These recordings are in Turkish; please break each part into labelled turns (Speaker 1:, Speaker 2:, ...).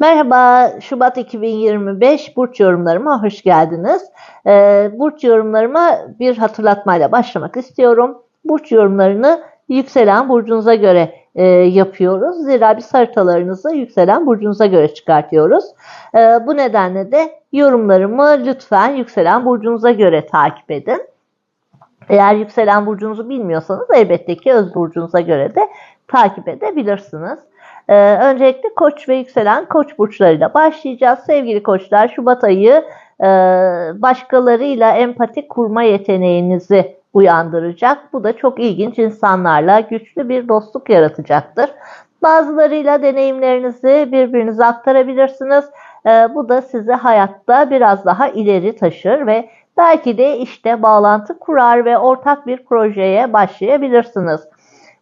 Speaker 1: Merhaba, Şubat 2025 burç yorumlarıma hoş geldiniz. Ee, burç yorumlarıma bir hatırlatmayla başlamak istiyorum. Burç yorumlarını yükselen burcunuza göre e, yapıyoruz. Zira biz haritalarınızı yükselen burcunuza göre çıkartıyoruz. E, bu nedenle de yorumlarımı lütfen yükselen burcunuza göre takip edin. Eğer yükselen burcunuzu bilmiyorsanız elbette ki öz burcunuza göre de takip edebilirsiniz. Ee, öncelikle koç ve yükselen koç burçlarıyla başlayacağız. Sevgili koçlar Şubat ayı e, başkalarıyla empati kurma yeteneğinizi uyandıracak. Bu da çok ilginç insanlarla güçlü bir dostluk yaratacaktır. Bazılarıyla deneyimlerinizi birbirinize aktarabilirsiniz. E, bu da sizi hayatta biraz daha ileri taşır ve belki de işte bağlantı kurar ve ortak bir projeye başlayabilirsiniz.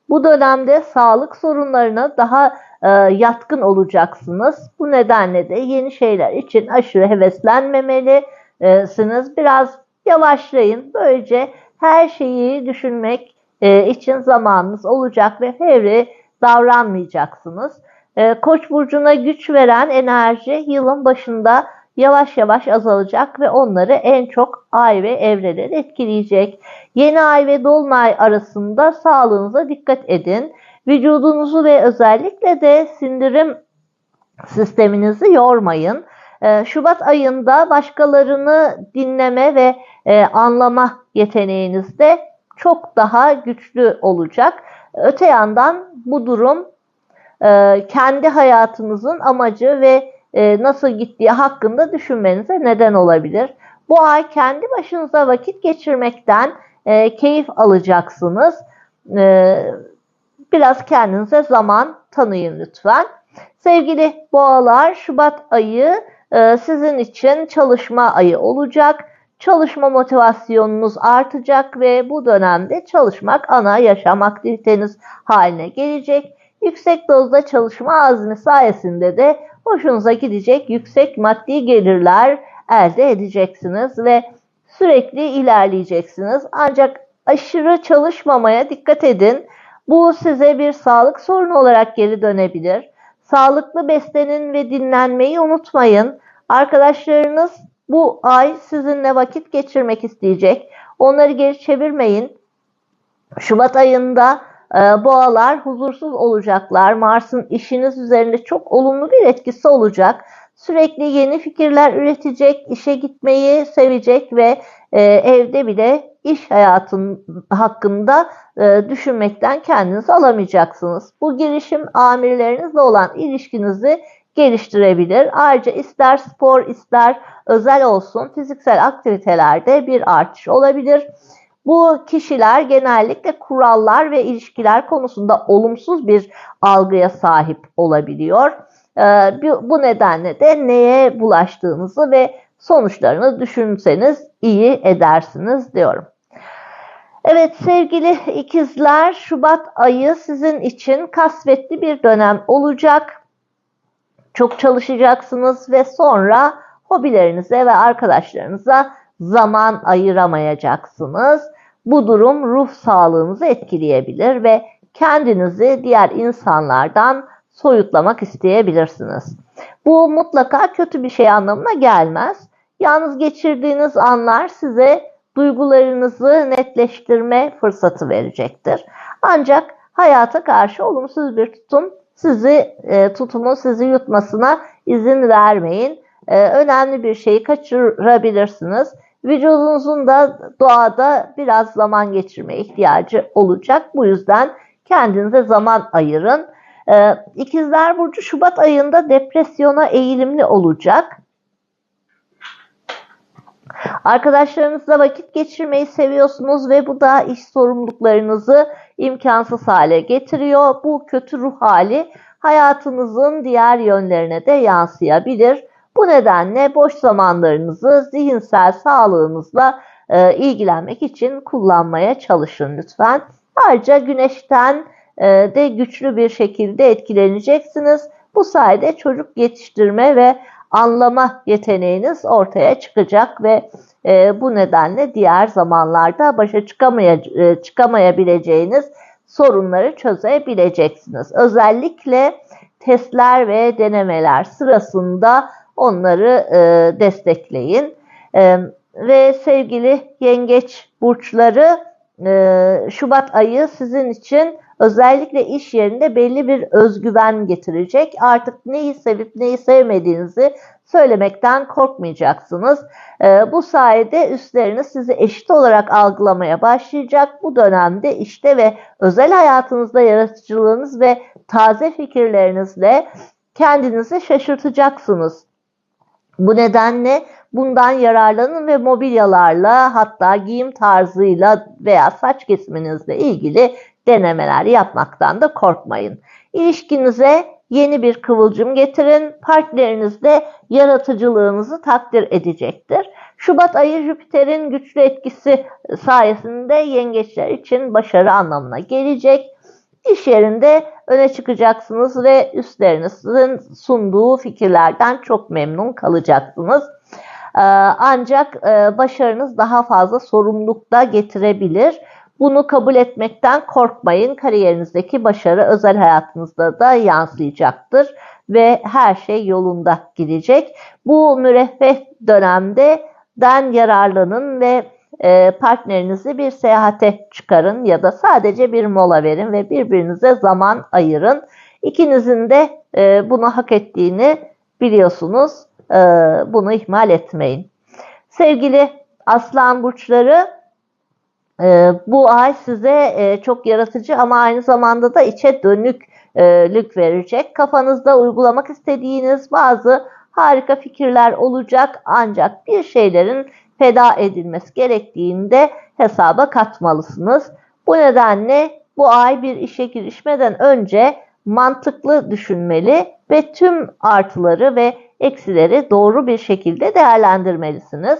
Speaker 1: Bu dönemde sağlık sorunlarına daha e, yatkın olacaksınız. Bu nedenle de yeni şeyler için aşırı heveslenmemelisiniz. Biraz yavaşlayın. Böylece her şeyi düşünmek e, için zamanınız olacak ve fevri davranmayacaksınız. E, Koç burcuna güç veren enerji yılın başında yavaş yavaş azalacak ve onları en çok ay ve evreler etkileyecek. Yeni ay ve dolunay arasında sağlığınıza dikkat edin. Vücudunuzu ve özellikle de sindirim sisteminizi yormayın. Ee, Şubat ayında başkalarını dinleme ve e, anlama yeteneğiniz de çok daha güçlü olacak. Öte yandan bu durum e, kendi hayatınızın amacı ve e, nasıl gittiği hakkında düşünmenize neden olabilir. Bu ay kendi başınıza vakit geçirmekten keyif alacaksınız. Biraz kendinize zaman tanıyın lütfen. Sevgili boğalar Şubat ayı e, sizin için çalışma ayı olacak. Çalışma motivasyonunuz artacak ve bu dönemde çalışmak ana yaşam aktiviteniz haline gelecek. Yüksek dozda çalışma azmi sayesinde de hoşunuza gidecek yüksek maddi gelirler elde edeceksiniz ve sürekli ilerleyeceksiniz. Ancak aşırı çalışmamaya dikkat edin. Bu size bir sağlık sorunu olarak geri dönebilir. Sağlıklı beslenin ve dinlenmeyi unutmayın. Arkadaşlarınız bu ay sizinle vakit geçirmek isteyecek. Onları geri çevirmeyin. Şubat ayında boğalar huzursuz olacaklar. Mars'ın işiniz üzerinde çok olumlu bir etkisi olacak. Sürekli yeni fikirler üretecek, işe gitmeyi sevecek ve e, evde bile iş hayatın hakkında e, düşünmekten kendinizi alamayacaksınız. Bu girişim amirlerinizle olan ilişkinizi geliştirebilir. Ayrıca ister spor ister özel olsun fiziksel aktivitelerde bir artış olabilir. Bu kişiler genellikle kurallar ve ilişkiler konusunda olumsuz bir algıya sahip olabiliyor. E, bu nedenle de neye bulaştığınızı ve sonuçlarını düşünseniz iyi edersiniz diyorum. Evet sevgili ikizler Şubat ayı sizin için kasvetli bir dönem olacak. Çok çalışacaksınız ve sonra hobilerinize ve arkadaşlarınıza zaman ayıramayacaksınız. Bu durum ruh sağlığınızı etkileyebilir ve kendinizi diğer insanlardan soyutlamak isteyebilirsiniz. Bu mutlaka kötü bir şey anlamına gelmez. Yalnız geçirdiğiniz anlar size duygularınızı netleştirme fırsatı verecektir. Ancak hayata karşı olumsuz bir tutum sizi e, tutumu sizi yutmasına izin vermeyin. E, önemli bir şeyi kaçırabilirsiniz. Vücudunuzun da doğada biraz zaman geçirmeye ihtiyacı olacak. Bu yüzden kendinize zaman ayırın. E, İkizler Burcu Şubat ayında depresyona eğilimli olacak. Arkadaşlarınızla vakit geçirmeyi seviyorsunuz ve bu da iş sorumluluklarınızı imkansız hale getiriyor. Bu kötü ruh hali hayatınızın diğer yönlerine de yansıyabilir. Bu nedenle boş zamanlarınızı zihinsel sağlığınızla e, ilgilenmek için kullanmaya çalışın lütfen. Ayrıca güneşten e, de güçlü bir şekilde etkileneceksiniz. Bu sayede çocuk yetiştirme ve anlama yeteneğiniz ortaya çıkacak ve e, bu nedenle diğer zamanlarda başa çıkamaya, e, çıkamayabileceğiniz sorunları çözebileceksiniz. Özellikle testler ve denemeler sırasında onları e, destekleyin. E, ve sevgili yengeç burçları e, Şubat ayı sizin için özellikle iş yerinde belli bir özgüven getirecek. Artık neyi sevip neyi sevmediğinizi söylemekten korkmayacaksınız. E, bu sayede üstleriniz sizi eşit olarak algılamaya başlayacak. Bu dönemde işte ve özel hayatınızda yaratıcılığınız ve taze fikirlerinizle kendinizi şaşırtacaksınız. Bu nedenle bundan yararlanın ve mobilyalarla hatta giyim tarzıyla veya saç kesiminizle ilgili denemeler yapmaktan da korkmayın. İlişkinize yeni bir kıvılcım getirin. Partneriniz de yaratıcılığınızı takdir edecektir. Şubat ayı Jüpiter'in güçlü etkisi sayesinde yengeçler için başarı anlamına gelecek. İş yerinde öne çıkacaksınız ve üstlerinizin sunduğu fikirlerden çok memnun kalacaksınız. Ee, ancak e, başarınız daha fazla sorumluluk da getirebilir. Bunu kabul etmekten korkmayın. Kariyerinizdeki başarı özel hayatınızda da yansıyacaktır ve her şey yolunda gidecek. Bu müreffeh dönemde den yararlanın ve partnerinizi bir seyahate çıkarın ya da sadece bir mola verin ve birbirinize zaman ayırın. İkinizin de e, bunu hak ettiğini biliyorsunuz. E, bunu ihmal etmeyin. Sevgili aslan burçları bu ay size çok yaratıcı ama aynı zamanda da içe dönüklük verecek. Kafanızda uygulamak istediğiniz bazı harika fikirler olacak ancak bir şeylerin feda edilmesi gerektiğinde hesaba katmalısınız. Bu nedenle bu ay bir işe girişmeden önce mantıklı düşünmeli ve tüm artıları ve eksileri doğru bir şekilde değerlendirmelisiniz.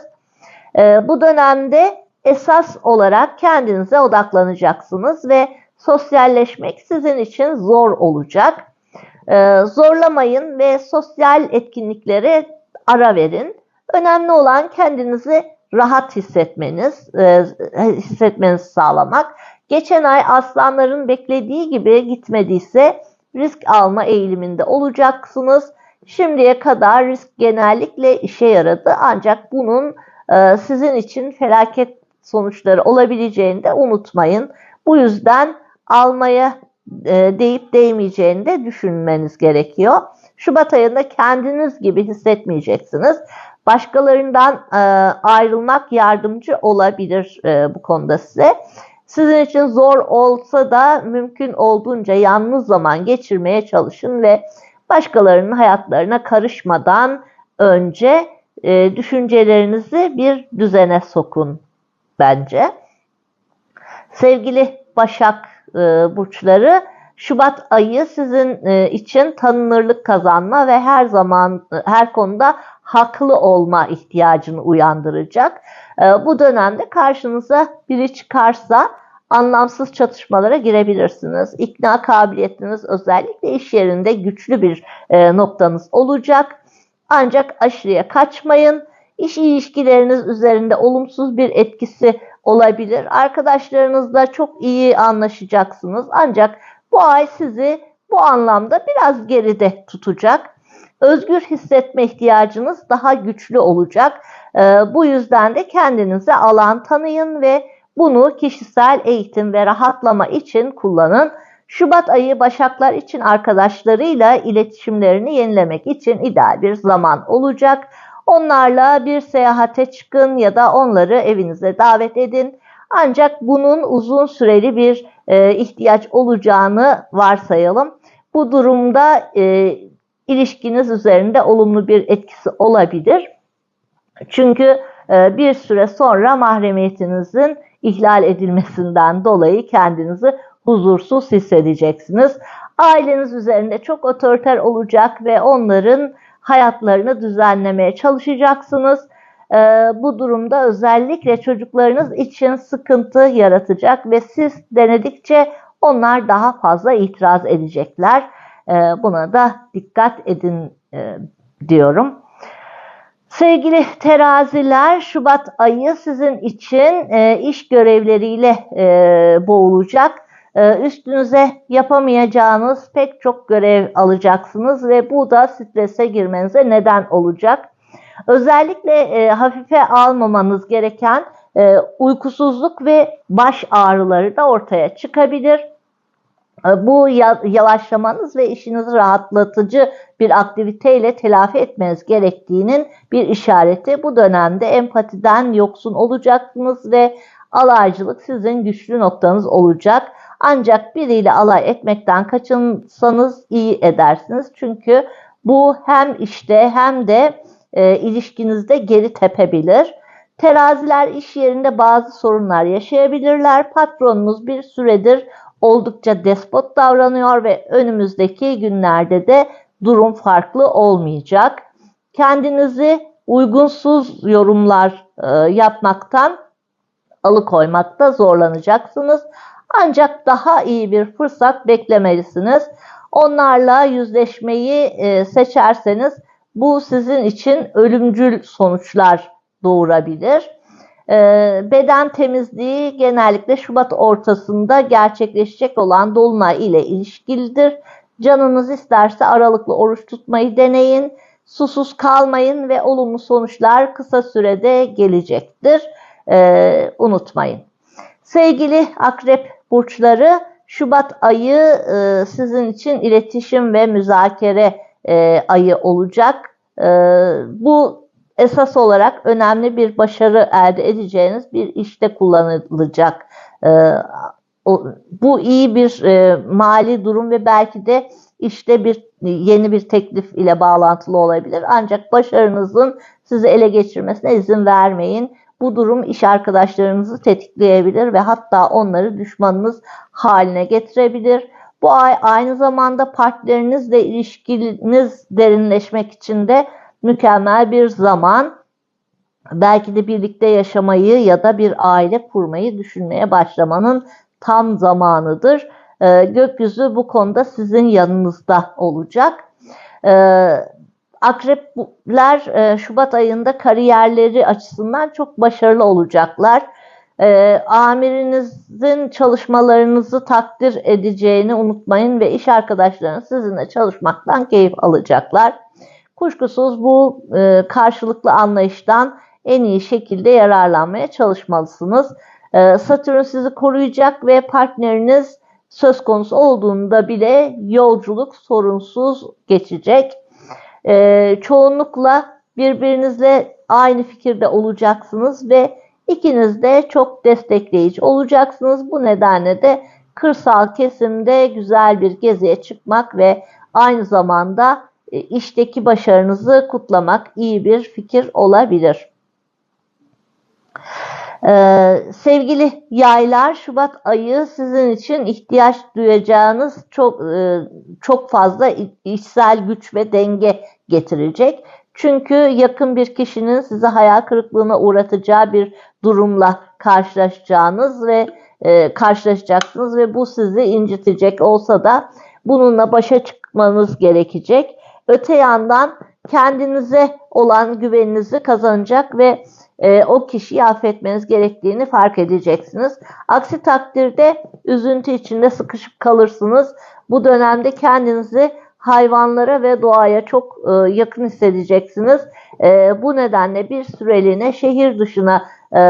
Speaker 1: Ee, bu dönemde esas olarak kendinize odaklanacaksınız ve sosyalleşmek sizin için zor olacak. Ee, zorlamayın ve sosyal etkinliklere ara verin. Önemli olan kendinizi rahat hissetmeniz, e, hissetmenizi sağlamak. Geçen ay aslanların beklediği gibi gitmediyse risk alma eğiliminde olacaksınız. Şimdiye kadar risk genellikle işe yaradı ancak bunun e, sizin için felaket sonuçları olabileceğini de unutmayın. Bu yüzden almaya e, deyip değmeyeceğini de düşünmeniz gerekiyor. Şubat ayında kendiniz gibi hissetmeyeceksiniz. Başkalarından e, ayrılmak yardımcı olabilir e, bu konuda size. Sizin için zor olsa da mümkün olduğunca yalnız zaman geçirmeye çalışın ve başkalarının hayatlarına karışmadan önce e, düşüncelerinizi bir düzene sokun bence. Sevgili Başak e, burçları, Şubat ayı sizin e, için tanınırlık kazanma ve her zaman her konuda haklı olma ihtiyacını uyandıracak. E, bu dönemde karşınıza biri çıkarsa anlamsız çatışmalara girebilirsiniz. İkna kabiliyetiniz özellikle iş yerinde güçlü bir e, noktanız olacak. Ancak aşırıya kaçmayın. İş ilişkileriniz üzerinde olumsuz bir etkisi olabilir. Arkadaşlarınızla çok iyi anlaşacaksınız. Ancak bu ay sizi bu anlamda biraz geride tutacak. Özgür hissetme ihtiyacınız daha güçlü olacak. Ee, bu yüzden de kendinize alan tanıyın ve bunu kişisel eğitim ve rahatlama için kullanın. Şubat ayı Başaklar için arkadaşlarıyla iletişimlerini yenilemek için ideal bir zaman olacak. Onlarla bir seyahate çıkın ya da onları evinize davet edin. Ancak bunun uzun süreli bir e, ihtiyaç olacağını varsayalım. Bu durumda e, ilişkiniz üzerinde olumlu bir etkisi olabilir. Çünkü e, bir süre sonra mahremiyetinizin ihlal edilmesinden dolayı kendinizi huzursuz hissedeceksiniz. Aileniz üzerinde çok otoriter olacak ve onların hayatlarını düzenlemeye çalışacaksınız. Ee, bu durumda özellikle çocuklarınız için sıkıntı yaratacak ve siz denedikçe onlar daha fazla itiraz edecekler. Ee, buna da dikkat edin e, diyorum. Sevgili teraziler, Şubat ayı sizin için e, iş görevleriyle e, boğulacak. üstünüze yapamayacağınız pek çok görev alacaksınız ve bu da strese girmenize neden olacak. Özellikle e, hafife almamanız gereken e, uykusuzluk ve baş ağrıları da ortaya çıkabilir. E, bu yavaşlamanız ve işinizi rahatlatıcı bir aktiviteyle telafi etmeniz gerektiğinin bir işareti. Bu dönemde empatiden yoksun olacaksınız ve alaycılık sizin güçlü noktanız olacak. Ancak biriyle alay etmekten kaçınsanız iyi edersiniz. Çünkü bu hem işte hem de e, ilişkinizde geri tepebilir. Teraziler iş yerinde bazı sorunlar yaşayabilirler. Patronunuz bir süredir oldukça despot davranıyor ve önümüzdeki günlerde de durum farklı olmayacak. Kendinizi uygunsuz yorumlar e, yapmaktan alıkoymakta zorlanacaksınız. Ancak daha iyi bir fırsat beklemelisiniz. Onlarla yüzleşmeyi e, seçerseniz bu sizin için ölümcül sonuçlar doğurabilir. Ee, beden temizliği genellikle Şubat ortasında gerçekleşecek olan dolunay ile ilişkilidir. Canınız isterse aralıklı oruç tutmayı deneyin. Susuz kalmayın ve olumlu sonuçlar kısa sürede gelecektir. Ee, unutmayın. Sevgili akrep burçları Şubat ayı e, sizin için iletişim ve müzakere e, ayı olacak. E, bu esas olarak önemli bir başarı elde edeceğiniz bir işte kullanılacak. E, o, bu iyi bir e, mali durum ve belki de işte bir yeni bir teklif ile bağlantılı olabilir. Ancak başarınızın sizi ele geçirmesine izin vermeyin. Bu durum iş arkadaşlarınızı tetikleyebilir ve hatta onları düşmanınız haline getirebilir. Bu ay aynı zamanda partnerinizle ilişkiniz derinleşmek için de mükemmel bir zaman. Belki de birlikte yaşamayı ya da bir aile kurmayı düşünmeye başlamanın tam zamanıdır. Ee, gökyüzü bu konuda sizin yanınızda olacak. Ee, akrepler e, Şubat ayında kariyerleri açısından çok başarılı olacaklar e, amirinizin çalışmalarınızı takdir edeceğini unutmayın ve iş arkadaşlarınız sizinle çalışmaktan keyif alacaklar. Kuşkusuz bu e, karşılıklı anlayıştan en iyi şekilde yararlanmaya çalışmalısınız. E, Satürn sizi koruyacak ve partneriniz söz konusu olduğunda bile yolculuk sorunsuz geçecek. E, çoğunlukla birbirinizle aynı fikirde olacaksınız ve İkiniz de çok destekleyici olacaksınız. Bu nedenle de kırsal kesimde güzel bir geziye çıkmak ve aynı zamanda işteki başarınızı kutlamak iyi bir fikir olabilir. Ee, sevgili yaylar, Şubat ayı sizin için ihtiyaç duyacağınız çok e, çok fazla içsel güç ve denge getirecek. Çünkü yakın bir kişinin sizi hayal kırıklığına uğratacağı bir durumla karşılaşacağınız ve e, karşılaşacaksınız ve bu sizi incitecek olsa da bununla başa çıkmanız gerekecek. Öte yandan kendinize olan güveninizi kazanacak ve e, o kişiyi affetmeniz gerektiğini fark edeceksiniz. Aksi takdirde üzüntü içinde sıkışıp kalırsınız. Bu dönemde kendinizi hayvanlara ve doğaya çok e, yakın hissedeceksiniz. E, bu nedenle bir süreliğine şehir dışına e,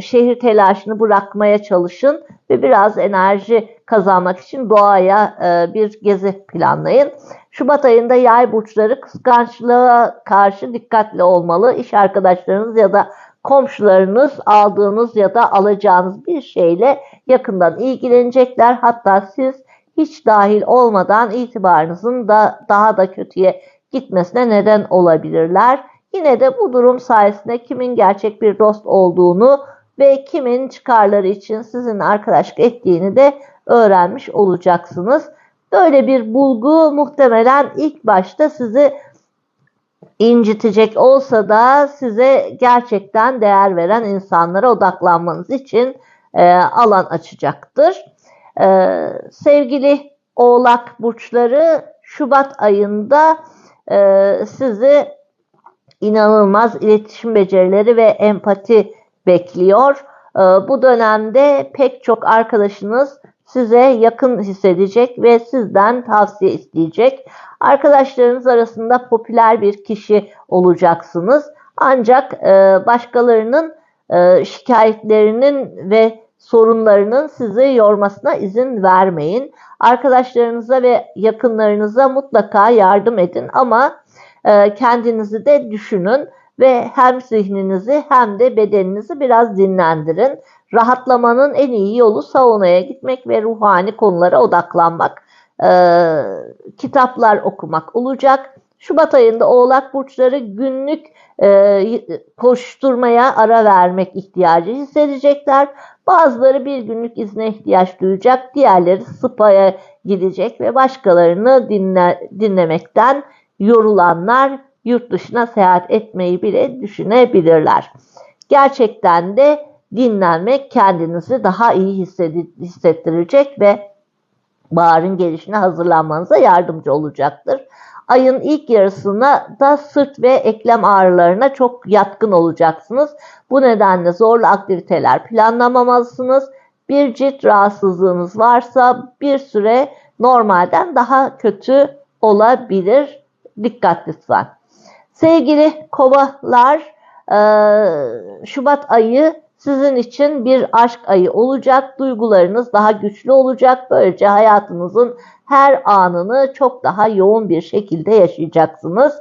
Speaker 1: şehir telaşını bırakmaya çalışın ve biraz enerji kazanmak için doğaya e, bir gezi planlayın. Şubat ayında yay burçları kıskançlığa karşı dikkatli olmalı. İş arkadaşlarınız ya da komşularınız aldığınız ya da alacağınız bir şeyle yakından ilgilenecekler. Hatta siz hiç dahil olmadan itibarınızın da daha da kötüye gitmesine neden olabilirler. Yine de bu durum sayesinde kimin gerçek bir dost olduğunu ve kimin çıkarları için sizin arkadaşlık ettiğini de öğrenmiş olacaksınız. Böyle bir bulgu muhtemelen ilk başta sizi incitecek olsa da size gerçekten değer veren insanlara odaklanmanız için e, alan açacaktır. Ee, sevgili oğlak burçları Şubat ayında e, sizi inanılmaz iletişim becerileri ve empati bekliyor. E, bu dönemde pek çok arkadaşınız size yakın hissedecek ve sizden tavsiye isteyecek. Arkadaşlarınız arasında popüler bir kişi olacaksınız. Ancak e, başkalarının e, şikayetlerinin ve sorunlarının sizi yormasına izin vermeyin. Arkadaşlarınıza ve yakınlarınıza mutlaka yardım edin ama e, kendinizi de düşünün ve hem zihninizi hem de bedeninizi biraz dinlendirin. Rahatlamanın en iyi yolu saunaya gitmek ve ruhani konulara odaklanmak. Ee, kitaplar okumak olacak. Şubat ayında Oğlak Burçları günlük e, koşturmaya ara vermek ihtiyacı hissedecekler. Bazıları bir günlük izne ihtiyaç duyacak, diğerleri spa'ya gidecek ve başkalarını dinle, dinlemekten yorulanlar yurt dışına seyahat etmeyi bile düşünebilirler. Gerçekten de dinlenmek kendinizi daha iyi hissettirecek ve baharın gelişine hazırlanmanıza yardımcı olacaktır. Ayın ilk yarısına da sırt ve eklem ağrılarına çok yatkın olacaksınız. Bu nedenle zorlu aktiviteler planlamamalısınız. Bir cilt rahatsızlığınız varsa bir süre normalden daha kötü olabilir. Dikkat lütfen. Sevgili kovalar, Şubat ayı sizin için bir aşk ayı olacak. Duygularınız daha güçlü olacak. Böylece hayatınızın her anını çok daha yoğun bir şekilde yaşayacaksınız.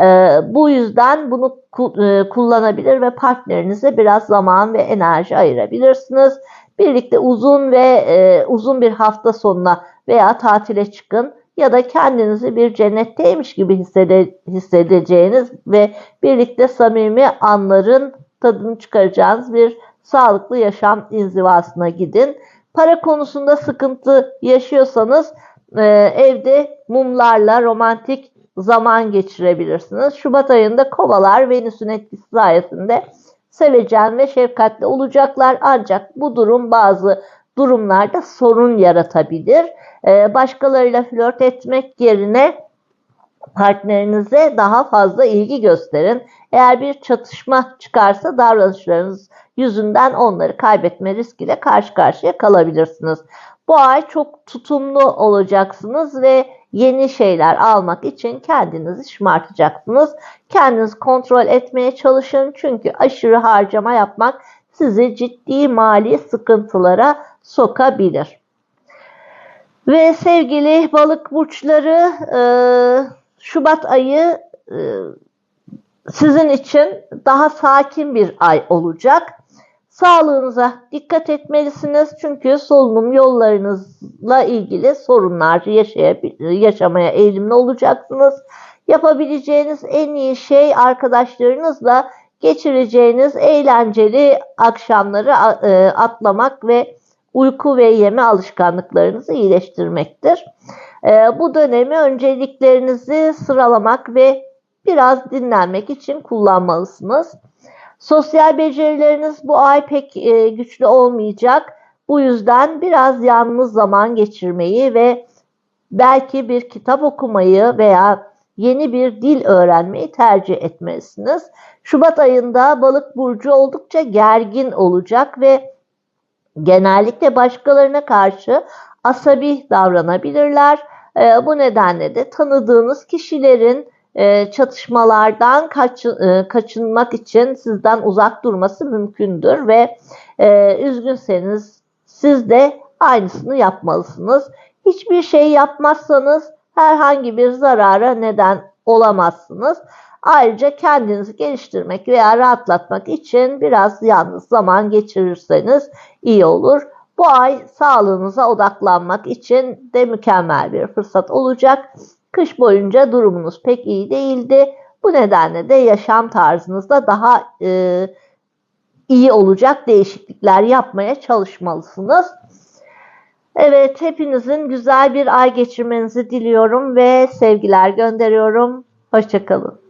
Speaker 1: Ee, bu yüzden bunu e, kullanabilir ve partnerinize biraz zaman ve enerji ayırabilirsiniz. Birlikte uzun ve e, uzun bir hafta sonuna veya tatile çıkın ya da kendinizi bir cennetteymiş gibi hissede, hissedeceğiniz ve birlikte samimi anların tadını çıkaracağınız bir sağlıklı yaşam inzivasına gidin. Para konusunda sıkıntı yaşıyorsanız e, evde mumlarla romantik zaman geçirebilirsiniz. Şubat ayında kovalar Venüs'ün etkisi sayesinde sevecen ve şefkatli olacaklar. Ancak bu durum bazı durumlarda sorun yaratabilir. E, başkalarıyla flört etmek yerine partnerinize daha fazla ilgi gösterin. Eğer bir çatışma çıkarsa davranışlarınız yüzünden onları kaybetme riskiyle karşı karşıya kalabilirsiniz. Bu ay çok tutumlu olacaksınız ve yeni şeyler almak için kendinizi şımartacaksınız. Kendinizi kontrol etmeye çalışın çünkü aşırı harcama yapmak sizi ciddi mali sıkıntılara sokabilir. Ve sevgili balık burçları Şubat ayı sizin için daha sakin bir ay olacak. Sağlığınıza dikkat etmelisiniz çünkü solunum yollarınızla ilgili sorunlar yaşamaya eğilimli olacaksınız. Yapabileceğiniz en iyi şey arkadaşlarınızla geçireceğiniz eğlenceli akşamları e, atlamak ve uyku ve yeme alışkanlıklarınızı iyileştirmektir. E, bu dönemi önceliklerinizi sıralamak ve biraz dinlenmek için kullanmalısınız. Sosyal becerileriniz bu ay pek e, güçlü olmayacak. Bu yüzden biraz yalnız zaman geçirmeyi ve belki bir kitap okumayı veya yeni bir dil öğrenmeyi tercih etmelisiniz. Şubat ayında balık burcu oldukça gergin olacak ve genellikle başkalarına karşı asabi davranabilirler. E, bu nedenle de tanıdığınız kişilerin e, çatışmalardan e, kaçınmak için sizden uzak durması mümkündür ve e, üzgünseniz siz de aynısını yapmalısınız. Hiçbir şey yapmazsanız herhangi bir zarara neden olamazsınız. Ayrıca kendinizi geliştirmek veya rahatlatmak için biraz yalnız zaman geçirirseniz iyi olur. Bu ay sağlığınıza odaklanmak için de mükemmel bir fırsat olacak. Kış boyunca durumunuz pek iyi değildi. Bu nedenle de yaşam tarzınızda daha e, iyi olacak değişiklikler yapmaya çalışmalısınız. Evet, hepinizin güzel bir ay geçirmenizi diliyorum ve sevgiler gönderiyorum. Hoşçakalın.